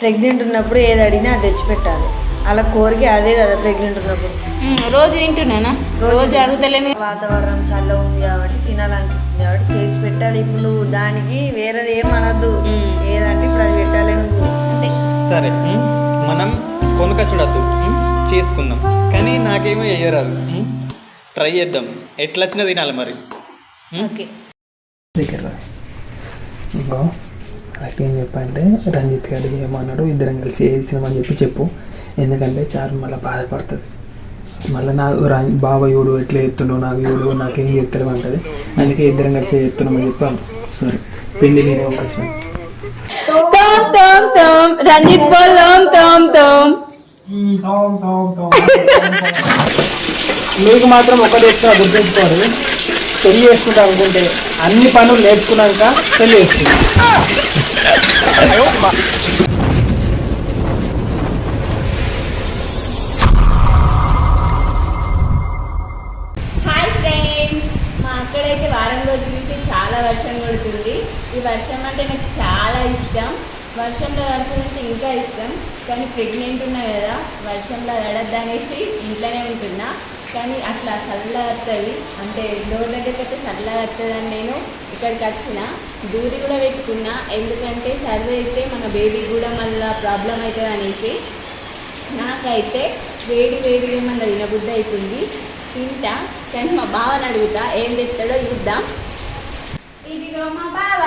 Pregnant ఉన్నప్పుడు ఏది అడిగినా అది తెచ్చిపెట్టాలి. అలా కోరిక అదే కదా ప్రెగ్నెంట్ ఉన్నప్పుడు. రోజు తింటున్నానా? రోజు అడుగుతలేను వాతావరణం చల్ల ఉంది కాబట్టి తినాలనిపిస్తుంది కాబట్టి చేసి పెట్టాలి. ఇప్పుడు నువ్వు దానికి వేరేది ఏం అనద్దు. ఏదంటే ఇప్పుడు అది పెట్టాలి సరే మనం కొనుక చూడద్దు. చేసుకుందాం. కానీ నాకేమో వేయరాదు ట్రై చేద్దాం. ఎట్లా వచ్చినా తినాలి మరి? ఓకే. కరెక్ట్ ఏం చెప్పంటే రంజిత్ గారు ఏమన్నాడు ఇద్దరం కలిసి వేసినామని చెప్పి చెప్పు. ఎందుకంటే చారు మళ్ళీ బాధపడుతుంది. మళ్ళీ నాకు రా- బావ యూడు ఎట్లా ఎత్తుండో నాకు యూడు నాకేం చెప్తారు అంటది. అందుకే ఇద్దరం కలిసి ఎత్తున్నామని చెప్పి అన్నాడు. సరే పిండి నేనే ఒక రంజిత్ బోల్ తోమ్ తోమ్ తోమ్. మీకు మాత్రం ఒకటి ఎక్కువ గుర్తుంచుకోరు పెళ్ళి చేసుకుంటా అనుకుంటే అన్ని పనులు నేర్చుకున్నాక పెళ్ళి హాయ్ మా అక్కడైతే వారం రోజుల నుంచి చాలా వర్షం కొడుతుంది. ఈ వర్షం అంటే నాకు చాలా ఇష్టం. వర్షంలో తడపడంటే ఇంకా ఇష్టం. కానీ ప్రెగ్నెంట్ ఉన్నా కదా వర్షంలో తడద్దు అనేసి ఇంట్లోనే ఉంటున్నా. కానీ అట్లా చల్లగా వస్తుంది అంటే డోర్ దగ్గరికి అయితే చల్లగా నేను ఇక్కడికి వచ్చిన. దూది కూడా పెట్టుకున్నా. ఎందుకంటే సర్వే అయితే మన బేబీ కూడా మళ్ళీ ప్రాబ్లం అవుతుంది అనేసి నాకైతే వేడి వేడిగా మన తినబుద్ధి అవుతుంది తింటా. కానీ మా బావని అడుగుతా ఏం తెస్తాడో చూద్దాం. ఇదిగో మా బావ.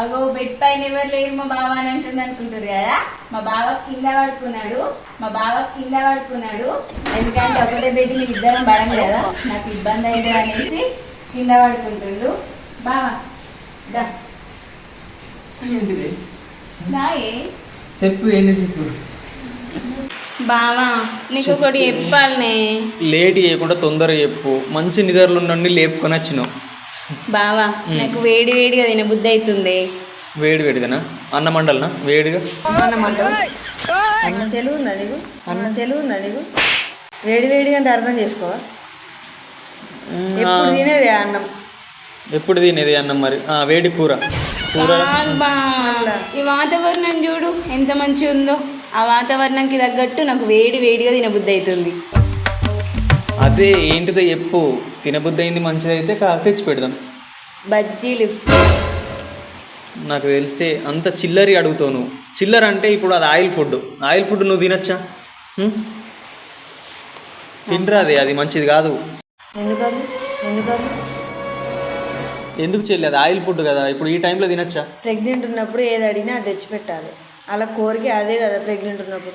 అగో బెడ్ పైన ఎవరు లేరు మా బావ అని అంటుంది అనుకుంటారు కదా. మా బావ కింద పడుకున్నాడు. మా బావ కింద పడుకున్నాడు. ఎందుకంటే ఒకటే బెడ్ మీ ఇద్దరం పడం కదా. నాకు ఇబ్బంది అయింది అనేసి కింద పడుకుంటుండు. బావ చెప్పు ఏంటి చెప్పు? బావా నీకు ఒకటి చెప్పాలనే. లేట్ చేయకుండా తొందరగా చెప్పు. మంచి నిద్రలు నుండి లేపుకొని వచ్చినావు. బావా నాకు వేడి వేడిగా తినబుద్ధి అవుతుంది వేడి వేడిగానా? అన్న మండలనా వేడిగా? అన్నమాట అన్న తెలుగు నీకు? అన్న తెలుగు నీకు? వేడి వేడిగా అంటే అర్థం చేసుకోవా? ఎప్పుడు తినేది అన్నం? ఎప్పుడు తినేది అన్నం మరి? ఆ, వేడి కూర. కూర? బా. ఈ వాతావరణం చూడు ఎంత మంచిగా ఉందో ఆ వాతావరణంకి తగ్గట్టు నాకు వేడి వేడిగా తినబుద్ధి అవుతుంది అదే ఏంటిదో చెప్పు. తినబుద్ధి అయింది మంచిదైతే కా తెచ్చి పెడదాం. బజ్జీలు నాకు తెలిసే అంత చిల్లరి అడుగుతావు నువ్వు. చిల్లర అంటే ఇప్పుడు అది ఆయిల్ ఫుడ్. ఆయిల్ ఫుడ్ నువ్వు తినచ్చా? తినరా అది అది మంచిది కాదు. ఎందుకని ఎందుకని ఎందుకు చెల్లి అది ఆయిల్ ఫుడ్ కదా ఇప్పుడు ఈ టైంలో తినచ్చా? ప్రెగ్నెంట్ ఉన్నప్పుడు ఏది అడిగినా అది తెచ్చిపెట్టాలి అలా కోరిక అదే కదా ప్రెగ్నెంట్ ఉన్నప్పుడు.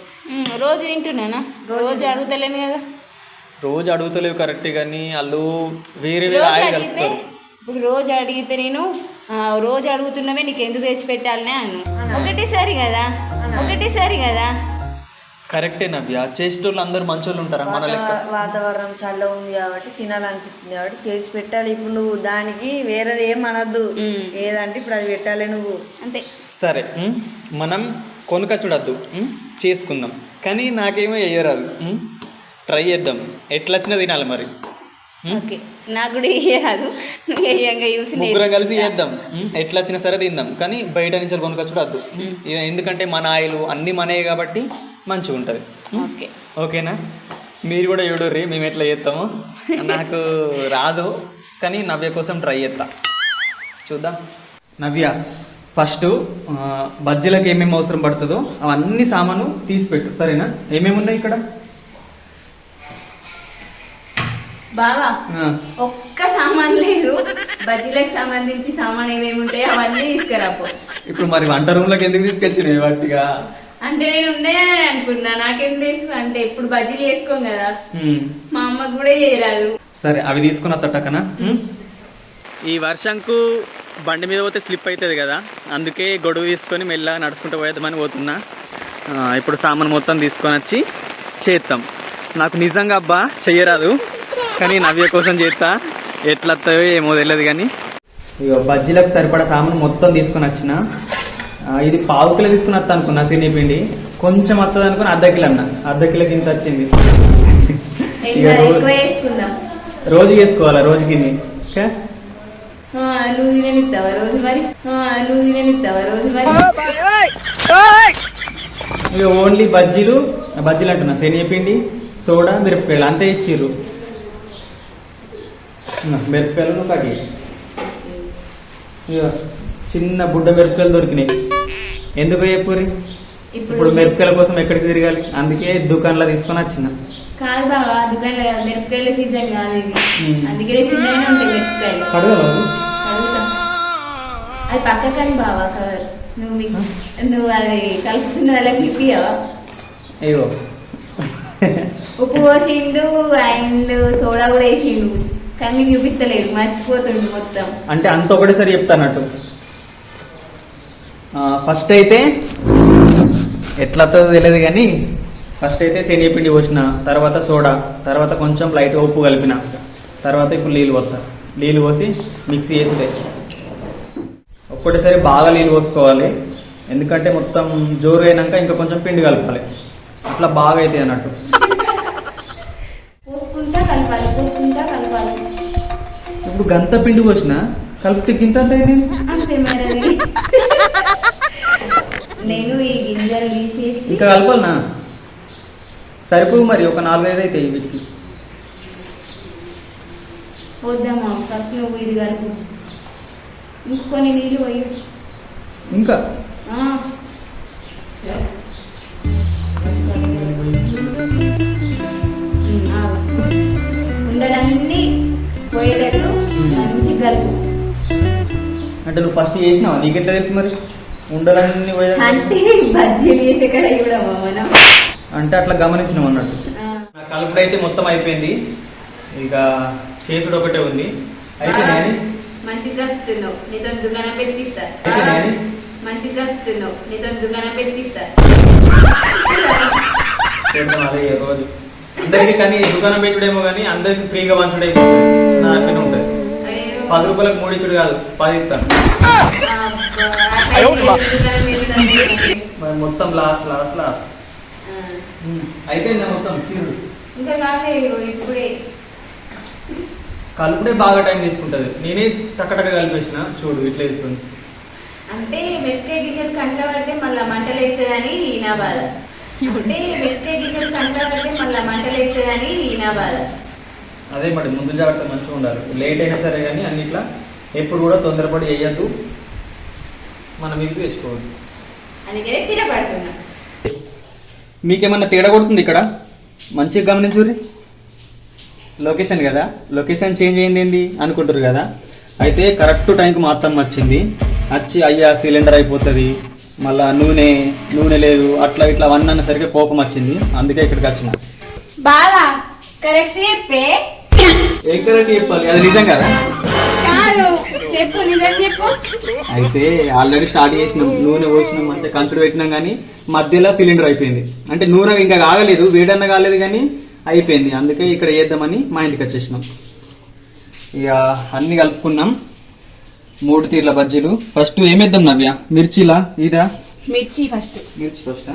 రోజు తింటున్నానా? రోజు అడుగుతలేను కదా. రోజు అడుగుతలేవు కరెక్ట్ కానీ వాళ్ళు వేరే వేరే ఆయిల్ కలుపుతారు. ఇప్పుడు రోజు అడిగితే నేను ఆ, రోజు అడుగుతున్నవే నీకు ఎందుకు తెచ్చి పెట్టాలనే అన్ను. ఒకటేసారి కదా? ఒకటేసారి కదా? కరెక్టే నవ్య. చేసేటోళ్ళు అందరూ మంచోళ్ళు ఉంటారా మన లెక్క? వాతావరణం చల్ల ఉంది కాబట్టి తినాలనిపిస్తుంది కాబట్టి చేసి పెట్టాలి. ఇప్పుడు నువ్వు దానికి వేరేది ఏం అనద్దు. ఏదంటే ఇప్పుడు అది పెట్టాలి నువ్వు. అంతే. సరే మనం కొనుక చూడద్దు. చేసుకుందాం. కానీ నాకేమో వేయరాదు ట్రై చేద్దాం. ఎట్లా వచ్చినా తినాలి మరి. ఉమ్, ఓకే. నాకు కూడా చూసి ముగ్గురం కలిసి. చేద్దాం. ఉమ్, ఎట్లా వచ్చినా సరే తిందాం. కానీ బయట నుంచి కొనుక చూడద్దు ఎందుకంటే మన ఆయిల్ అన్నీ మనయే కాబట్టి మంచిగా ఉంటుంది. ఓకే. ఓకేనా? మీరు కూడా చూడర్రి మేము ఎట్లా చేస్తామో. నాకు రాదు కానీ నవ్య కోసం ట్రై చేస్తా. చూద్దాం. నవ్య ఫస్ట్ బజ్జీలకు ఏమేమి అవసరం పడుతుందో అవన్నీ సామాను తీసిపెట్టు సరేనా? ఏమేమి ఉన్నాయి ఇక్కడ? బావా ఒక్క సామాన్ లేదు. బజ్జీలకు సంబంధించి సామాన్ ఏమేమి ఉంటాయో అవన్నీ తీసుకురాపో. ఇప్పుడు మరి వంట రూమ్లోకి ఎందుకు తీసుకొచ్చినాయి వాటిగా? అంటే నేను ఉన్నాయని అనుకున్నా నాకేం తెలుసు అంటే ఎప్పుడు బజ్జీలు వేసుకోం కదా. మా అమ్మకు కూడా చేయరాదు. సరే అవి తీసుకున్న తట్టకనా? ఈ వర్షంకు బండి మీద పోతే స్లిప్ అవుతుంది కదా. అందుకే గొడుగు తీసుకొని మెల్లగా నడుచుకుంటూ పోయేద్దామని పోతున్నా. ఇప్పుడు సామాన్ మొత్తం తీసుకొని వచ్చి చేస్తాం నాకు నిజంగా అబ్బా చెయ్యరాదు. కానీ నవ్య కోసం చేస్తా. ఎట్లా వస్తాయో ఏమో తెలియదు కానీ. ఇక బజ్జీలకు సరిపడా సామాన్ మొత్తం తీసుకొని వచ్చిన. ఇది పావు కిలో తీసుకుని వస్తా అనుకున్నా సినిపిండి కొంచెం వస్తుంది అనుకుని అర్ధ కిలో అన్న. అర్ధ కిలోకి ఇంత వచ్చింది. రోజు- వేసుకుందాం రోజు మరి? ఇక ఓన్లీ బజ్జీలు బజ్జీలు అంటున్నా. శనగపిండి సోడా మిరపకాయలు అంతే ఇచ్చిర్రు. మిరపకాయలు ఇక చిన్న బుడ్డ మిరపకాయలు దొరికినాయి. ఎందుకు చెప్పురి? ఇప్పుడు మిరపకాయల కోసం ఎక్కడికి తిరగాలి? అందుకే దుకాణంలో తీసుకొని వచ్చిన. కాదు బావా దుకాణంలో మిరపకాయల సీజన్ కాదు ఇది. ఉంటాయి మిరపకాయలు. అడుగుతా అది పక్కకని బావా కవర్ నువ్వు నువ్వు అది కలుపుతున్న వాళ్ళకి ఇప్పియవా అయ్యో. ఉప్పు పోసిండు అండ్ సోడా కూడా వేసిండు. కానీ చూపించలేదు మర్చిపోతుండు మొత్తం. అంటే అంత ఒకటేసారి చెప్తానట్టు ఫస్ట్ అయితే ఎట్లా వస్తుందో తెలియదు కానీ ఫస్ట్ అయితే శనగపిండి పోసిన తర్వాత సోడా తర్వాత కొంచెం లైట్గా ఉప్పు కలిపిన తర్వాత ఇప్పుడు నీళ్ళు పోతా నీళ్ళు పోసి మిక్సీ చేస్తే ఒక్కటేసారి బాగా నీళ్ళు పోసుకోవాలి. ఎందుకంటే మొత్తం జోరు అయినాక ఇంకా కొంచెం పిండి కలపాలి. అట్లా బాగా అవుతాయి అన్నట్టు. గంత పిండి పోసిన కలిపితే గింత అంత. నేను ఈ గింజలు తీసేసి ఇంకా కలపాలనా సరిపోవు మరి ఒక నాలుగైదు అయితే వీటికి. వద్దామా ఫస్ట్ నువ్వు ఇది కలుపు. ఇంకొన్ని నీళ్ళు పోయి. ఇంకా? ఆ. ఉమ్, అంటే నువ్వు ఫస్ట్ చేసినావా? నీకెట్లా తెలుసు మరి? ఉండలన్నీ పోయా అంటే బజ్జీలు చేసే కదా ఇవ్వడమా మనం. అంటే అట్లా గమనించినావు అన్నట్టు. నా కలుపుడు అయితే మొత్తం అయిపోయింది. ఇక చేసుడు ఒకటే ఉంది. అయితే మంచిగా కలుపుతున్నావు. నీతో దుకాణం పెట్టిస్తా. అయితే నేను. మంచిగా కలుపుతున్నావు. నీతో దుకాణం పెట్టిస్తా. చేద్దాం అదే రోజు. అందరికి కానీ దుకాణం పెట్టుడేమో కానీ అందరికి ఫ్రీగా పంచుడు అయిపోతుంది నా అట్లనే ఉంటుంది. పది రూపాయలకు మూడు ఇచ్చుడు కాదు పది ఇస్తాను. మరి మొత్తం లాస్ లాస్ లాస్ ఆ. అయిపోయిందా మొత్తం? చిరుడు కలుపుడే బాగా టైం తీసుకుంటది. నేనే టక్కటక్క కలిపేసిన చూడు ఇట్లా అవుతుంది అంటే మెట్కే గింజలు కంట పడితే మళ్ళీ మంటలు ఎక్కుతుందని నా బాధ. అంటే మెట్కే గింజలు కంట పడితే మళ్ళీ మంటలు ఎక్కుతుందని నా బాధ. అదే మరి ముందు జాగ్రత్త మంచిగా ఉండాలి. లేట్ అయినా సరే కానీ అన్నిట్లా ఎప్పుడు కూడా తొందరపడి వేయద్దు. మనం అందుకనే తిరపడుతున్నా మీకేమన్నా తేడా కొడుతుంది ఇక్కడ? మంచిగా గమనించుర్రి. లొకేషన్ కదా. లొకేషన్ చేంజ్ అయింది ఏంది అనుకుంటారు కదా. అయితే కరెక్ట్ టైంకి మా అత్తమ్మ వచ్చింది. వచ్చి అయ్యా సిలిండర్ అయిపోతుంది. మళ్ళా నూనె నూనె లేదు. అట్లా ఇట్లా అవన్నీ అన్నసరికి కోపం వచ్చింది. అందుకే ఇక్కడికి వచ్చిన. బాగా కరెక్ట్ చెప్పే. చెప్పాలి? అది నిజం కదా? అయితే ఆల్రెడీ స్టార్ట్ చేసినాం నూనె పోసినాం మంచిగా కంచుడు పెట్టినాం కానీ మధ్యలో సిలిండర్ అయిపోయింది. అంటే నూనె ఇంకా కాగలేదు వేడన్న కాలేదు కానీ అయిపోయింది. అందుకే ఇక్కడ చేద్దామని మా ఇంటికి వచ్చేసినాం. ఇక అన్ని కలుపుకున్నాం. మూడు తీర్ల బజ్జీలు. ఫస్ట్ ఏమేద్దాం నవ్య? మిర్చిలా? ఇదా? మిర్చి ఫస్ట్. మిర్చి ఫస్ట్?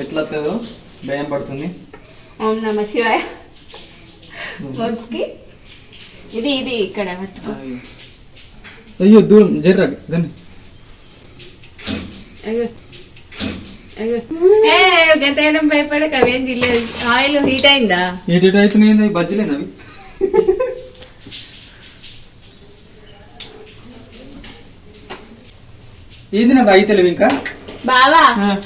ఎట్లా వస్తుందో భయం పడుతుంది. ఓం నమ శివాయ. మొక్కి ఇది ఇది ఇక్కడ పట్టుకో. అయ్యో దూరం జర్రా దాన్ని. అయ్యో గతేయడం భయపడక అవేం తెలియదు ఆయిల్ హీట్ అయిందా? ఏటేటో అవుతున్నాయి బజ్జీలేనవి ఏంది నాకు అయితలేవు ఇంకా? బావా.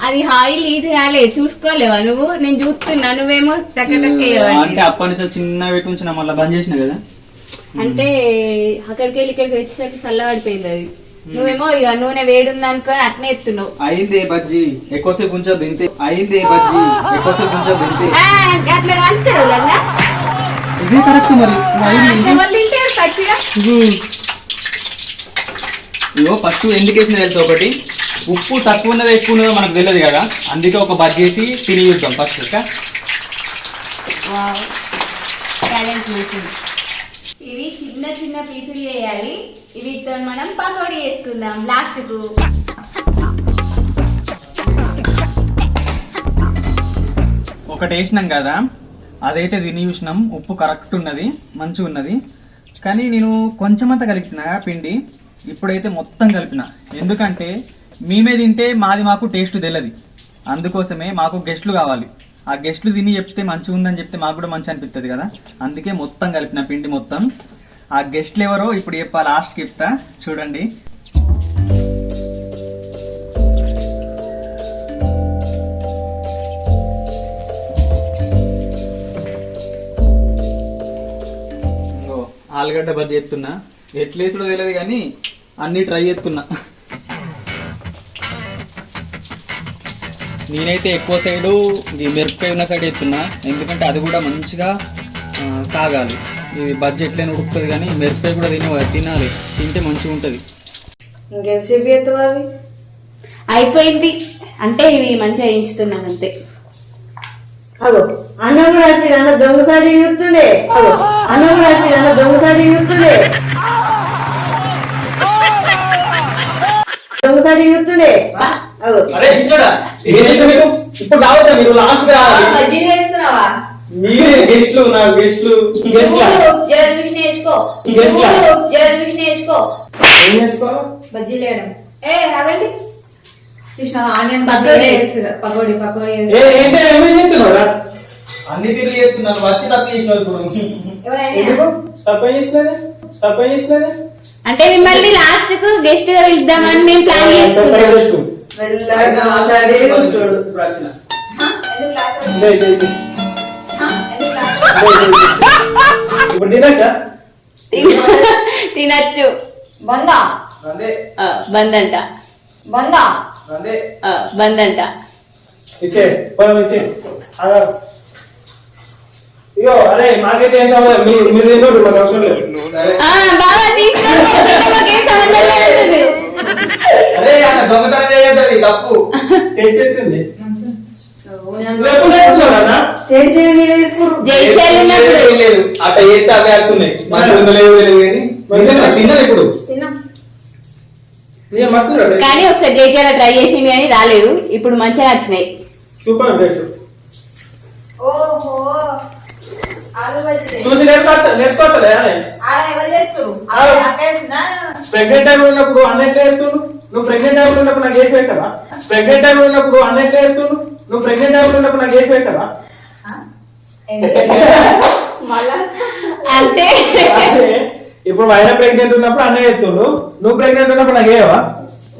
అది ఆయిల్ హీట్ కాలే చూసుకోలేవా నువ్వు? నేను చూస్తున్నా నువ్వేమో అంటే అప్పటి నుంచి చిన్న పెట్టి ఉంచిన మళ్ళీ బంద్ చేసిన కదా? అంటే అక్కడికి వెళ్ళి ఇక్కడికి వచ్చేసరికి చల్లబడిపోయింది అది. నువ్వేమో ఇక నూనె వేడుంది అనుకొని అట్నే ఎత్తున్నావు. అయిందే బజ్జీ ఎక్కువసేపు ఉంచొద్దు ఇంతే అయిందే బజ్జీ ఎక్కువసేపు ఇంతే ఆ, అట్లా కాల్చారు కదా? ఇదే కరెక్ట్ మరి. ఇగో ఫస్ట్ ఎందుకు వేసిన తెలుసు ఒకటి? ఉప్పు తక్కువ ఉన్నదో ఎక్కువ ఉన్నదో మనకు తెలియదు కదా. అందుకే ఒక బజ్జేసి తిని చూద్దాం ఫస్ట్ ఇవి చిన్న చిన్న పీసులు చేయాలి. వీటితో మనం పకోడీ వేసుకుందాం లాస్ట్కు. ఒకటి వేసినాం కదా. అదైతే తిని చూసినాం. ఉప్పు కరెక్ట్ ఉన్నది మంచిగా ఉన్నది. కానీ నేను కొంచెమంతా కలిపిన పిండి ఇప్పుడైతే మొత్తం కలిపిన. ఎందుకంటే మేమే తింటే మాది మాకు టేస్ట్ తెలియదు అందుకోసమే మాకు గెస్ట్లు కావాలి. ఆ గెస్ట్లు తిని చెప్తే మంచిగా ఉందని చెప్తే మాకు కూడా మంచి అనిపిస్తుంది కదా? అందుకే మొత్తం కలిపిన పిండి మొత్తం. ఆ గెస్ట్లు ఎవరో ఇప్పుడు చెప్పా లాస్ట్కి చెప్తా. చూడండి. ఆలుగడ్డ బజ్జీ ఎత్తున్నా. ఎట్లేసుడో తెలియదు కానీ అన్నీ ట్రై చేస్తున్నా నేనైతే ఎక్కువ సైడు ఇది మిరపకాయ ఉన్న సైడ్ ఎత్తున్నా. ఎందుకంటే అది కూడా మంచిగా ఆ, కాగాలి ఇది బజ్జీ ఎట్లయినా ఉడుకుతుంది కానీ మిరపకాయ కూడా తిన తినాలి. తింటే మంచిగా ఉంటుంది. ఇంకెంతసేపు అవి అయిపోయింది. అంటే ఇవి మంచిగా వేయించుతున్నాను అంతే. అగో అన్నం వచ్చి అన్న దొంగసాడి చూస్తుండే. అగో అన్నం వచ్చి అన్న దొంగసాడి చూస్తుండే. దొంగసాడి చూస్తుండే ఇచ్చోడా ఏదైతే మీకు? ఇప్పుడు రావద్దా మీరు లాస్ట్ రావాలి. మీరే గెస్ట్లు నా గెస్ట్లు జర్మిష్ నేర్చుకో. గెస్ట్లా? జర్మిష్ నేర్చుకో. ఏం చేసుకోవాలి బజ్జీలు వేయడం ఏ అవండి చూసినావా? ఆనియన్ పకోడీ. వేస్తున్నారు. పకోడీ పకోడీ ఏ ఏంటి? ఏమేం చేస్తున్నావురా? అన్ని తిరిగి చేస్తున్నారు. వచ్చి తప్పు చేసిన ఇప్పుడు. తప్ప చేసినారా? తప్ప చేసినారా? అంటే మిమ్మల్ని లాస్ట్కు గెస్ట్గా పిలుద్దామని మేము ప్లాన్ ఉంటాడు. ఇప్పుడు తినచ్చా? తినచ్చు. బందా? బంద్. అంట బందా. బంద్. అంట ఇచ్చే పొలం ఇచ్చే. ఆగా. ఇగో అరే మాకైతే ఏం సంబంధం? మీ- మీరు తిన్నారు మాకు అవసరం లేదు. సరే ఆ, బాగా తీసుకోండి. మాకేం సంబంధం లేదు. అరే అన్న దొంగతనం చేయొద్దు అది తప్పు. టేస్ట్ ఎట్లుంది చేస్తే అవే ఆడుతున్నాయి కానీ. చిన్నది ఇప్పుడు. ఒకసారి జైశాల ట్రై చేసింది కానీ రాలేదు. ఇప్పుడు మంచిగా నచ్చినాయి. Super taste. ఓహో. చూసి నేర్చుకోవట్లే ప్రెగ్నెంట్ టైం ఉన్నప్పుడు అన్న ఎట్లా చేస్తుండు నువ్వు ప్రెగ్నెంట్ టైం ఉన్నప్పుడు నాకు వేసి పెట్టవా? ప్రెగ్నెంట్ టైం ఉన్నప్పుడు అన్న ఎట్లా చేస్తుండు? నువ్వు ప్రెగ్నెంట్ టైం ఉన్నప్పుడు నాకు వేసి పెట్టవా? అంటే ఇప్పుడు ఆయన ప్రెగ్నెంట్ ఉన్నప్పుడు అన్న చేస్తుండు. నువ్వు ప్రెగ్నెంట్ ఉన్నప్పుడు నాకు వేయవా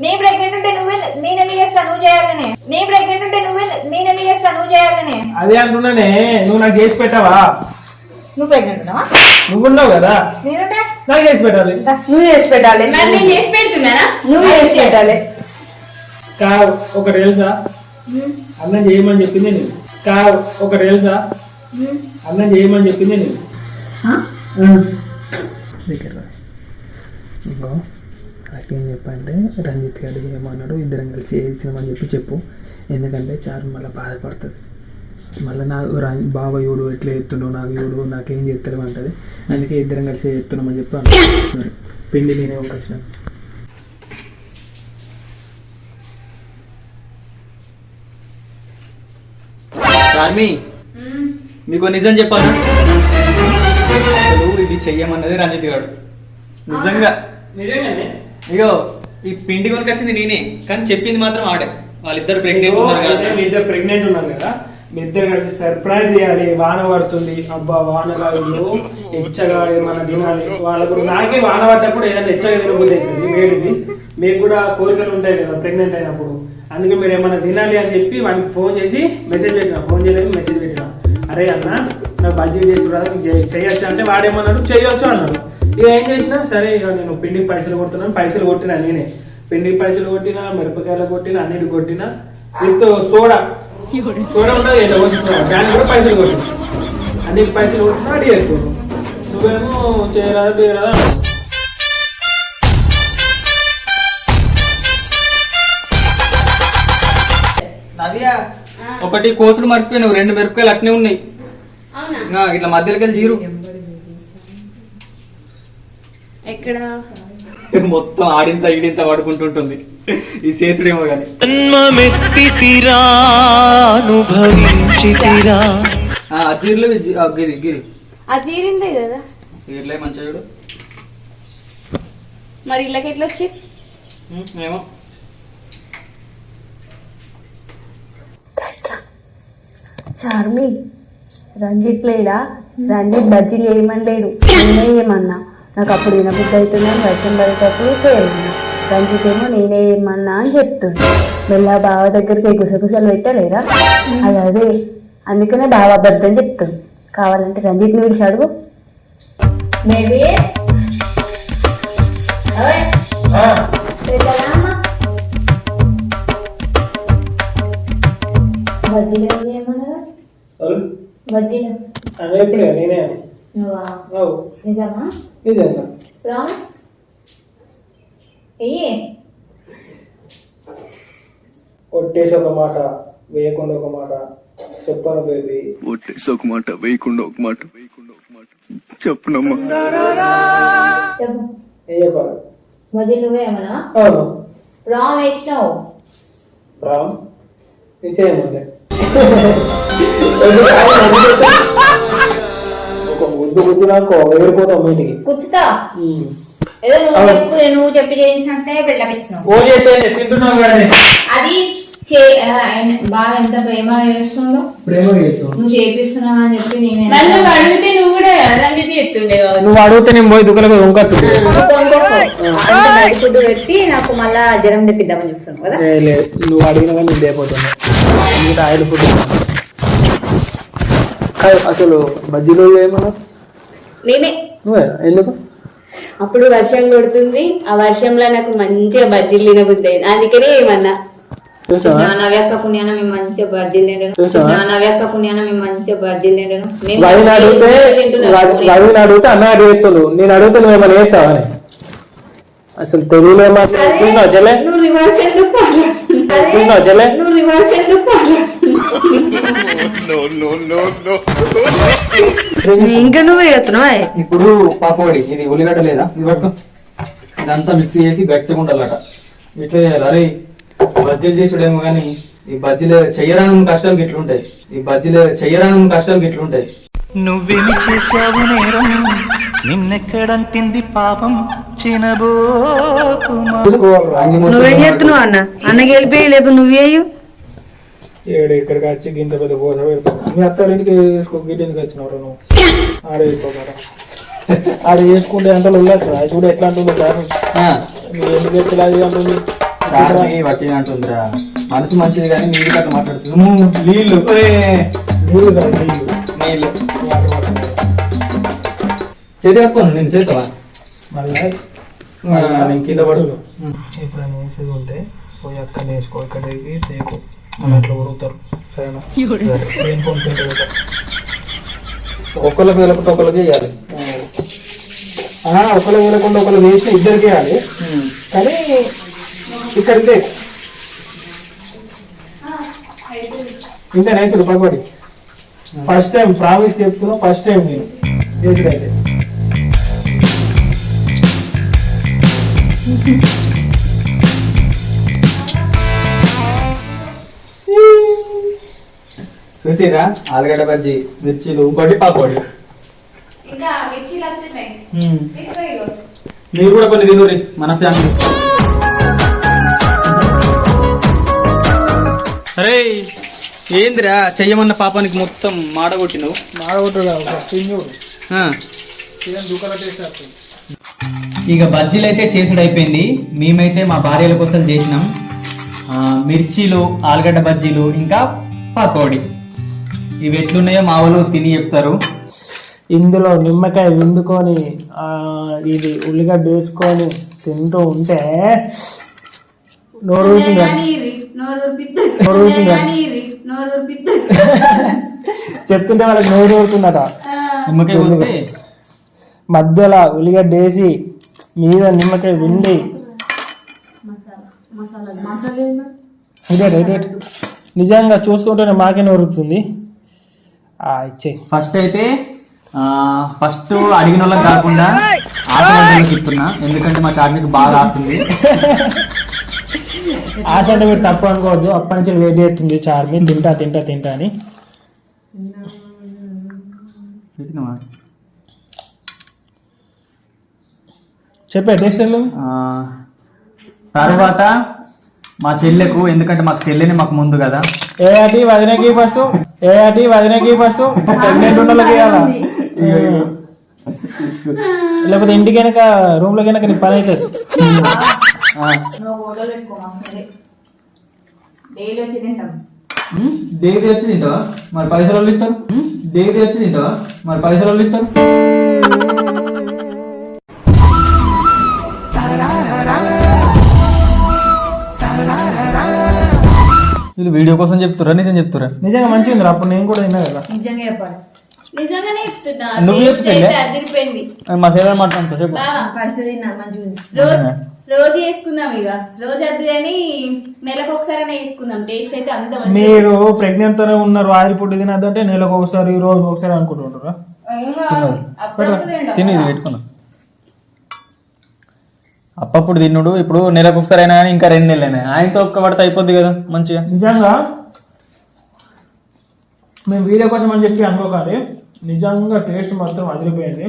నీ ప్రెగ్నెంట్ ఉంటే నువ్వే నేను ఎందుకు చేస్తా? నువ్వు చేయాలనే నీ ప్రెగ్నెంట్ ఉంటే నువ్వే నేను ఎందుకు చేస్తా? నువ్వు చేయాలనే అదే అంటున్నానే. నువ్వు నాకు చేసి పెట్టవా? నువ్వు ప్రెగ్నెంట్ ఉన్నావా? నువ్వు ఉన్నావు కదా? నేనుంటే నాకు చేసి పెట్టాలి. నువ్వు చేసి పెట్టాలి. మరి నేను చేసి పెడుతున్నానా? నువ్వు చేసి పెట్టాలి. కాదు ఒకటి తెలుసా? అన్నం చేయమని చెప్పింది నేను. కాదు ఒకటి తెలుసా? అన్నం చేయమని చెప్పింది నేను. ఇంకో ఏం చెప్పంటే రంజిత్ గారు ఏమన్నాడు? ఇద్దరం కలిసి వేసినామని చెప్పి చెప్పు. ఎందుకంటే చారు మళ్ళీ బాధపడుతుంది. మళ్ళీ నాకు రా- బావ యుడు ఎట్లా ఎత్తుండో నాకు యుడు నాకేం చేస్తాడు అంటది. అందుకే ఇద్దరం కలిసి ఎత్తున్నామని చెప్పి అనుకుంటున్నారు పిండి నేనే ఒక వచ్చిన మీకు నిజం చెప్పాలా? అసలు ఇది చెయ్యమన్నది రంజిత్ గారు నిజంగా. ఇగో ఈ పిండి కొనుకొచ్చింది నేనే కానీ చెప్పింది మాత్రం ఆడే. వాళ్ళిద్దరు ప్రెగ్నెంట్ ఉన్నారు కదా. మీ ఇద్దరు ప్రెగ్నెంట్ ఉన్నారు కదా. నిద్ర కలిసి సర్ప్రైజ్ చేయాలి. వాన పడుతుంది. అబ్బా వాన కాదు ఎచ్చగా మన తినాలి. వాళ్ళకు నాకే వాన పడ్డప్పుడు ఏదైనా ఎచ్చగా తినబుద్ధి అవుతుంది. వేడికి మీకు కూడా కోరికలు ఉంటాయి కదా ప్రెగ్నెంట్ అయినప్పుడు. అందుకే మీరు ఏమైనా తినాలి అని చెప్పి వాడికి ఫోన్ చేసి మెసేజ్ పెట్టిన. ఫోన్ చేయలేదు మెసేజ్ పెట్టిన. అరే అన్న నాకు బజ్జీ చేసి చేయొచ్చు అంటే వాడేమన్నాడు? చేయొచ్చు అన్నాడు. ఇక ఏం చేసినా సరే ఇక నేను పిండికి పైసలు కొడుతున్నాను. పైసలు కొట్టినా నేనే. పిండికి పైసలు కొట్టినా మిరపకాయలు కొట్టినా అన్నిటి కొట్టినా. With soda. దానికి కూడా పైసలు పైసలు కొట్టినా రెడీ నువ్వేమో చేయరాదా చేయరాదా ఒకటి కోసుడు మర్చిపోయినావు రెండు మిరపకాయలు అట్నే ఉన్నాయి. ఇట్లా మధ్యలోకి వెళ్ళి జీరు ఎక్కడ? మొత్తం ఆడింత ఈడింత పడుకుంటుంటుంది. ఈ శేషుడేమో కానీ జన్మమెత్తితిరా అనుభవించితిరా జీరులో గిరి గిరి. ఆ తీరిందే కదా. జీరులే మంచిగా చూడు. మరి ఇళ్ళకి ఎట్లా వచ్చి? ఏమో. చార్మి రంజిత్ లేడా? రంజిత్ బజ్జీలు వేయమనలేడు నేనే ఏమన్నా? నాకు అప్పుడు వినబుద్ధి అవుతుందని వర్షం పడేటప్పుడు చేయమన్నా రంజిత్ ఏమో నేనే ఏమన్నా అని చెప్తుంది మెల్ల బావ దగ్గరికి గుసగుసలు పెట్టలేరా? అది అదే అందుకనే బావ అబద్ధం చెప్తుంది కావాలంటే రంజిత్ని పిలిచి అడుగు. బజ్జీలు అదే నేనే. నువ్వా? నిజమా నిజంగా రామ్? ఎయ్యి కొట్టేసి ఒక మాట వేయకుండా ఒక మాట చెప్పాను బేబీ. ఒట్టేసి ఒక మాట వేయకుండా ఒక మాట వేయకుండా ఒక మాట. చెప్పునమ్మా. చెప్పు. ఏ చెప్పాలి బజ్జీలు నువ్వే ఏమన్నా? అవును. రామ్ వేసినావు. రామ్? నేను చేయమంటే ఒక ముద్దు ముద్దు నాకు వెళ్ళిపోతాం మీటికి కూర్చుతా ఏదో నువ్వు చెప్పు నువ్వు చెప్పి చేసినట్టే వెళ్ళపిస్తున్నావు ఓ చేస్తే తింటున్నావు కానీ. అది చే ఆ, ఆయన- బాగా ఎంత ప్రేమ చేస్తుండో ప్రేమ చేస్తావు నువ్వు చేపిస్తున్నావు అని చెప్పి నేను నన్ను అడిగితే నువ్వు కూడా రంజిత్ చెప్తుండే నువ్వు అడిగితే నేను పోయి దుకాణం బయట ఫుడ్ పెట్టి నాకు మళ్ళా జ్వరం తెప్పిద్దామని చూస్తున్నావు కదా. లేదు. నువ్వు అడిగినా కానీ నేను లేకపోతున్నా. ఆయిల్ ఫుడ్ కాదు, అసలు బజ్జీలో ఏమన్నా? నేనే. ఎందుకు? అప్పుడు వర్షం కొడుతుంది. ఆ వర్షంలో నాకు మంచిగా బజ్జీలు తినబుద్ధి అయింది. అందుకనే ఏమన్నా. చూసావా? నవ్యక్క పుణ్యాన మేము మంచిగా బజ్జీలు తింటాను చూసావా? నవ్యక్క పుణ్యాన మేము మంచిగా బజ్జీలు తింటాను నేను అడిగితే రవిని అన్న నేను అడిగితే నువ్వు ఏమైనా చేస్తావని అసలు తెలుగులో మాట్లాడుతున్నావు చెల్లె నువ్వు రివర్స్ ఎందుకు మాట్లాడుతున్నావు? చూస్తున్నావు చెల్లె నువ్వు రివర్స్ ఎందుకు మాట్లాడుతున్నావు? ఇంకా నువ్వే చెప్తున్నావా ఇప్పుడు పాపవాడి ఇది ఉల్లిగడ్డ లేదా? ఇది పట్టుకో ఇదంతా మిక్స్ చేసి గట్టిగా ఉండాలట. ఇట్లా చేయాలి. అరే బజ్జీలు చేసుడేమో కానీ ఈ బజ్జీలు చెయ్యరాని కష్టాలు ఇట్లుంటాయి ఈ బజ్జీలు చెయ్యరాని కష్టాలు ఇట్లుంటాయి నువ్వేమి చేశావు నేరం? నిన్నెక్కడంటింది పాపం? చూసుకో నువ్వేం చెప్తున్నావు అన్న? అన్నకి వెళ్ళిపోయి లేకపోతే నువ్వేయు? ఏడు ఇక్కడికి వచ్చి గింత పెద్ద పోస పెడతావు మీ అత్తారింటికి వేసుకో గిట్ ఎందుకు వచ్చినవరు నువ్వు? ఆడ వేసుకోకరా ఆడ వేసుకుంటే అంత ఉల్లచ్చు అది కూడా ఎట్లా అంటుందో కాదు మీరు ఎందుకు ఎట్లా అది అంటుంది? అంటుందిరా. మనసు మంచిది కానీ నీళ్ళు కట్ట మాట్లాడుతుంది. నీళ్ళు. నీళ్ళు కాదు నీళ్ళు. నీళ్ళు. చేతి కట్టుకోను నేను చేస్తావా? మళ్ళీ? నేను కింద పడు ఇప్పుడు అని వేసేది ఉంటే పోయి అక్కడ వేసుకో ఇక్కడ తేకు అట్లా ఉరుగుతారు సరేనా? సరే ఏం పంపించే ఒక్కళ్ళకి వెళ్ళకుండా ఒక్కళ్ళకి చేయాలి ఒకరు వేయకుండా ఒకరు వేసి ఇద్దరికి వేయాలి. కానీ ఇక్కడికి తేకు ఇంకా నేసుడు పగబడి ఫస్ట్ టైం ప్రామిస్ చెప్తున్నా ఫస్ట్ టైం నేను చేసుడైతే చూసిరా? ఆలుగడ్డ బజ్జీ మిర్చీలు ఇంకోటి పాకోడి. మీరు కూడా కొన్ని తినూరి మన ఫ్యామిలీ. అరే ఏందిరా? చెయ్యమన్న పాపానికి మొత్తం మాడగొట్టి నువ్వు మాడగొట్టుడు తిన్నుడు ఆ. చికెన్ దుకాణం టేస్ట్ వస్తుంది ఇక బజ్జీలు అయితే చేసుడు అయిపోయింది మేమైతే మా భార్యల కోసం చేసినాం. ఆ, మిర్చీలు ఆలుగడ్డ బజ్జీలు ఇంకా పకోడి. ఇవి ఎట్లున్నాయో మా వాళ్ళు తిని చెప్తారు. ఇందులో నిమ్మకాయ విండుకొని ఆ, ఇది ఉల్లిగడ్డ వేసుకొని తింటూ ఉంటే నోరు? నోరు? చెప్తుంటే వాళ్ళకి నోరు ఊరుతుందట మధ్యలో ఉల్లిగడ్డ వేసి మీద నిమ్మకాయ విండి ఇదే రైట్ రైట్. నిజంగా చూస్తుంటేనే మాకే నోరుతుంది ఇచ్చే. ఫస్ట్ అయితే ఫస్ట్ అడిగిన వాళ్ళకి కాకుండా ఆశ వాళ్ళకి ఇస్తున్నా ఎందుకంటే మా చార్మికి బాగా ఆస్తుంది ఆశ అంటే మీరు తప్పు అనుకోవద్దు. అప్పటి నుంచి వెయిట్ చేస్తుంది. చార్మి తింటా తింటా తింటా అని? చెప్పే టేస్ట్ తర్వాత మా చెల్లెకు ఎందుకంటే మాకు చెల్లెని మాకు ముందు కదా. ఏ అటి వదినకి ఫస్ట్ ఏ అటి వదినకి ఫస్ట్ ప్రెగ్నెంట్ ఇవ్వాలా లేకపోతే ఇంటికి వెనక రూమ్లో వెనక నీ పని అవుతుంది డైలీ వచ్చి తింటావా? మరి పైసలు వాళ్ళు ఇస్తారు? డైలీ వచ్చి తింటావా? మరి పైసలు వాళ్ళు ఇస్తారు? వీళ్ళు వీడియో కోసం చెప్తురా నిజం చెప్తురా నిజంగా మంచిగా ఉంది అప్పుడు నేను కూడా తిన్నా కదా. నిజంగా చెప్పాలి. నిజంగానే చెప్తున్నా. నువ్వు అదిరిపోయింది. మా సేవ మాట్లాడుతా చెప్పు. ఫస్ట్ తిన్నా మంచిగా ఉంది. రోజు రోజు వేసుకుందాం ఇక. రోజు అది అని నెలకు ఒకసారి వేసుకుందాం టేస్ట్ అయితే అంత మీరు ప్రెగ్నెంట్ తోనే ఉన్నారు ఆయిల్ ఫుడ్ తినద్దంటే నెలకు ఒకసారి రోజు ఒకసారి అనుకుంటుంటారా. తిని పెట్టుకున్నా. అప్పప్పుడు తిన్నుడు ఇప్పుడు నెలకు ఒకసారి అయినా కానీ ఇంకా రెండు నెలలు అయినా ఆయనతో ఒక్క పడితే అయిపోద్ది కదా మంచిగా. నిజంగా మేము వీడియో కోసం అని చెప్పి అనుకోకండి. నిజంగా టేస్ట్ మాత్రం అదిరిపోయింది.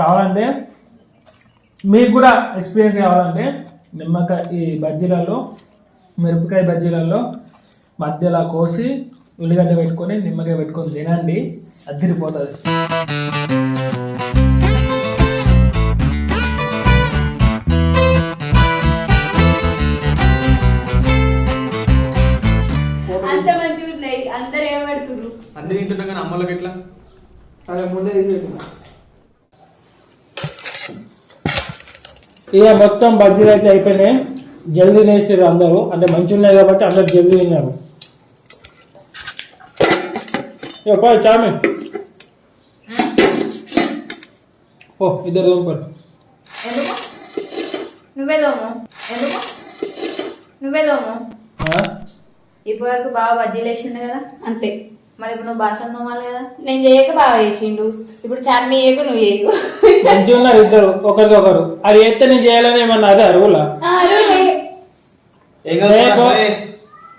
కావాలంటే మీకు కూడా ఎక్స్పీరియన్స్ కావాలంటే నిమ్మకాయ ఈ బజ్జీలలో మిరపకాయ బజ్జీలలో మధ్యలో కోసి ఉల్లిగడ్డ పెట్టుకొని నిమ్మకాయ పెట్టుకొని తినండి. అదిరిపోతుంది. అన్ని తింటున్నా కానీ అమ్మలకి ఎట్లా? అదే ముందే. ఇక మొత్తం బజ్జీలు అయితే అయిపోయినాయి. జల్దీ వేసారు అందరూ. అంటే మంచి ఉన్నాయి కాబట్టి అందరు జల్దీ తిన్నారు. చామి. ఓ ఇద్దరు దొంపరు నువ్వే దోము ఎందుకు? నువ్వే దోము ఇప్పటి వరకు బాగా బజ్జీలు వేసిండు కదా అంతే. మరి ఇప్పుడు నువ్వు బాసన తోమాలి కదా? నేను చేయక బాగా చేసిండు. ఇప్పుడు చార్మి చేయకు నువ్వు చేయకు. మంచిగా ఉన్నారు ఇద్దరు ఒకరికొకరు. అది ఎత్తే నేను చేయాలని ఏమన్నా అదే అరువులా.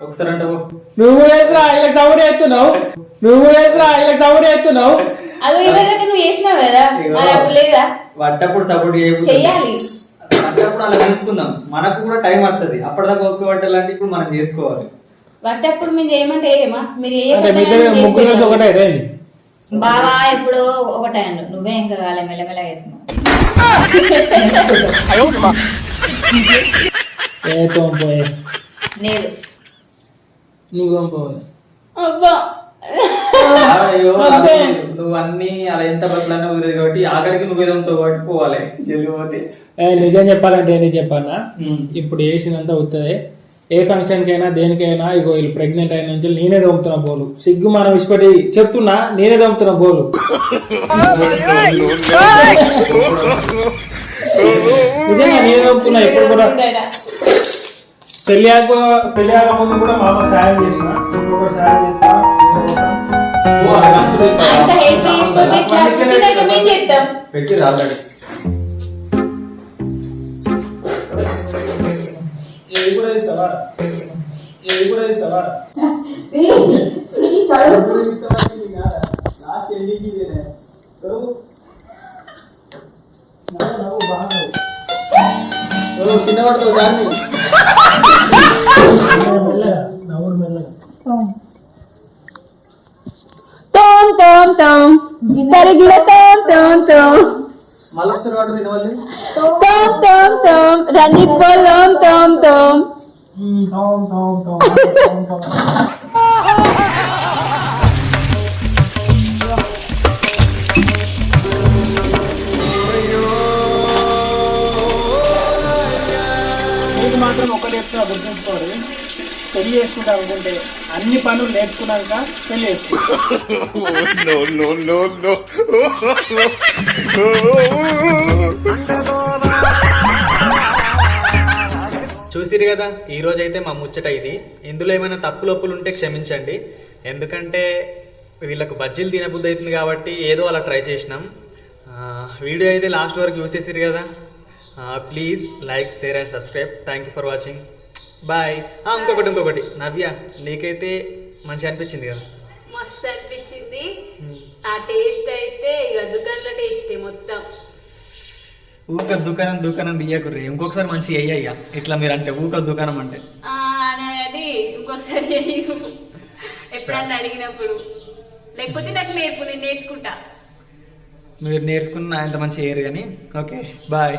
ఒకసారి అంటే పో. నువ్వు కూడా ఎత్తురా ఇలా సౌరి ఎత్తున్నావు నువ్వు కూడా ఎత్తురా ఇలా సౌరి ఎత్తున్నావు అది ఇవ్వడానికి నువ్వు చేసినావు కదా? మరి అప్పుడు లేదా? పడ్డప్పుడు సపోర్ట్ చెయ్యాలి. పడ్డప్పుడు అలా తీసుకుందాం. మనకు కూడా టైం వస్తుంది. అప్పటిదాకా ఓకే పట్టాలంటే ఇప్పుడు మనం చేసుకోవాలి. పట్టప్పుడు మీరు చేయమంటే ఏమా? మీరు ఒకటే బావా ఇప్పుడు ఒకటే అన్ను నువ్వే ఇంకా కాలే మెల్లమెల్లగా ఏ అబ్బా. నువ్వు అన్ని అలా ఎంత బట్టలన్నా కుదిరేది కాబట్టి ఆఖరికి నువ్వు ఏదో కాబట్టి పోవాలి. ఏ, నిజం చెప్పాలంటే చెప్పన్నా ఇప్పుడు వేసినంత అవుతుంది ఏ ఫంక్షన్ కైనా దేనికైనా ఇగో వీళ్ళు ప్రెగ్నెంట్ అయిన నుంచి నేనే దొంగతున్నా బోలు. సిగ్గు మనం విడిచిపెట్టి చెప్తున్నా నేనే దొంగతున్నా బోలు. నిజంగా నేనే దొంగతున్నా ఇప్పుడు కూడా. పెళ్ళి ఆక పెళ్ళి ఆక ముందు కూడా మా అమ్మ సాయం చేసిన ఇప్పుడు కూడా సాయం చేస్తా ఓ, అది ఏది కూడా ఇస్తావా ఏది కూడా ఇస్తావా చిన్నవాడు దాన్ని నవ్వుడు మెల్లగా తోం తోం తోం తరిగిన తోం తోం తోం మళ్ళీ వాడు తినవాలి తోం తోం తోం రంజిత్ మళ్ళొకసారి వాడు వినవాలి తోమ్ తోమ్ తోమ్ రండి పొలం తోమ్ తోమ్ తోమ్ తోమ్ మాత్రం ఒకటి చెప్తే గుర్తుంచుకోవాలి పెళ్ళి చేసుకుంటా అనుకుంటే అన్ని పనులు నేర్చుకున్నాక పెళ్ళి చూసిరు కదా ఈ రోజు అయితే మా ముచ్చట ఇది. ఇందులో ఏమైనా తప్పులొప్పులు ఉంటే క్షమించండి. ఎందుకంటే వీళ్ళకు బజ్జీలు తినబుద్ధి అవుతుంది కాబట్టి ఏదో అలా ట్రై చేసినాం. వీడియో అయితే లాస్ట్ వరకు చూసేసారు కదా. Please like share and subscribe. Thank you for watching bye ఇంకొకటి ఇంకొకటి. నవ్య నీకైతే మంచిగా అనిపించింది కదా? మస్తు అనిపించింది. ఆ టేస్ట్ అయితే ఇక దుకాణంలో టేస్టే మొత్తం. ఊక దుకాణం దుకాణం తీయకుర్రి. ఇంకొకసారి మంచిగా అయ్యా ఇట్లా మీరు అంటే ఊక దుకాణం అంటే. ఆ, అనేది ఇంకొకసారి చెయ్యు. ఎప్పుడన్నా అడిగినప్పుడు. లేకపోతే నాకు నేర్పు నేను నేర్చుకుంటా. మీరు నేర్చుకున్న అంత మంచి ఏరు కానీ. ఓకే. బాయ్